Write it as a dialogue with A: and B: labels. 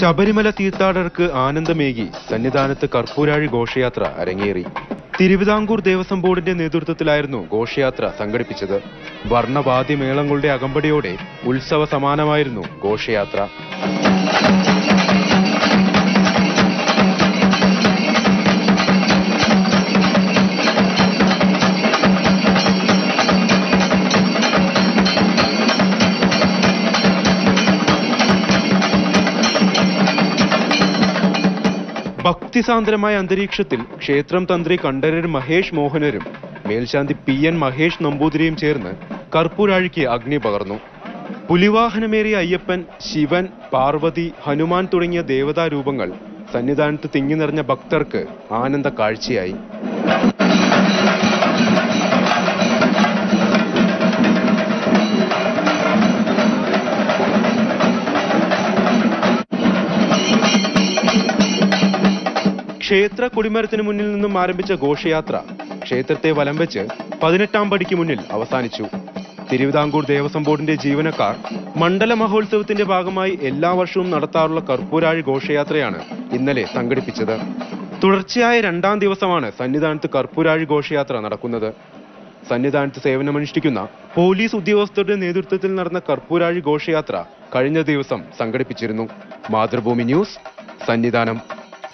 A: ശബരിമല തീർത്ഥാടകർക്ക് ആനന്ദമേകി സന്നിധാനത്ത് കർപ്പൂരാഴി ഘോഷയാത്ര അരങ്ങേറി. തിരുവിതാംകൂർ ദേവസ്വം ബോർഡിന്റെ നേതൃത്വത്തിലായിരുന്നു ഘോഷയാത്ര സംഘടിപ്പിച്ചത്. വർണവാദ്യമേളങ്ങളുടെ അകമ്പടിയോടെ ഉത്സവ സമാനമായിരുന്നു ഘോഷയാത്ര. ഭക്തിസാന്ദ്രമായ അന്തരീക്ഷത്തിൽ ക്ഷേത്രം തന്ത്രി കണ്ഠരർ മഹേഷ് മോഹനരും മേൽശാന്തി പി എൻ മഹേഷ് നമ്പൂതിരിയും ചേർന്ന് കർപ്പൂരാഴിക്ക് അഗ്നി പകർന്നു. പുലിവാഹനമേറിയ അയ്യപ്പൻ ശിവൻ പാർവതി ഹനുമാൻ തുടങ്ങിയ ദേവതാരൂപങ്ങൾ സന്നിധാനത്ത് തിങ്ങി നിറഞ്ഞ ഭക്തർക്ക് ആനന്ദ കാഴ്ചയായി. ക്ഷേത്ര കൊടിമരത്തിന് മുന്നിൽ നിന്നും ആരംഭിച്ച ഘോഷയാത്ര ക്ഷേത്രത്തെ വലം വെച്ച് പതിനെട്ടാം പടിക്ക് മുന്നിൽ അവസാനിച്ചു. തിരുവിതാംകൂർ ദേവസ്വം ബോർഡിന്റെ ജീവനക്കാർ മണ്ഡല മഹോത്സവത്തിന്റെ ഭാഗമായി എല്ലാ വർഷവും നടത്താറുള്ള കർപ്പൂരാഴി ഘോഷയാത്രയാണ് ഇന്നലെ സംഘടിപ്പിച്ചത്. തുടർച്ചയായ രണ്ടാം ദിവസമാണ് സന്നിധാനത്ത് കർപ്പൂരാഴി ഘോഷയാത്ര നടക്കുന്നത്. സന്നിധാനത്ത് സേവനമനുഷ്ഠിക്കുന്ന പോലീസ് ഉദ്യോഗസ്ഥരുടെ നേതൃത്വത്തിൽ നടന്ന കർപ്പൂരാഴി ഘോഷയാത്ര കഴിഞ്ഞ ദിവസം സംഘടിപ്പിച്ചിരുന്നു. മാതൃഭൂമി ന്യൂസ് സന്നിധാനം.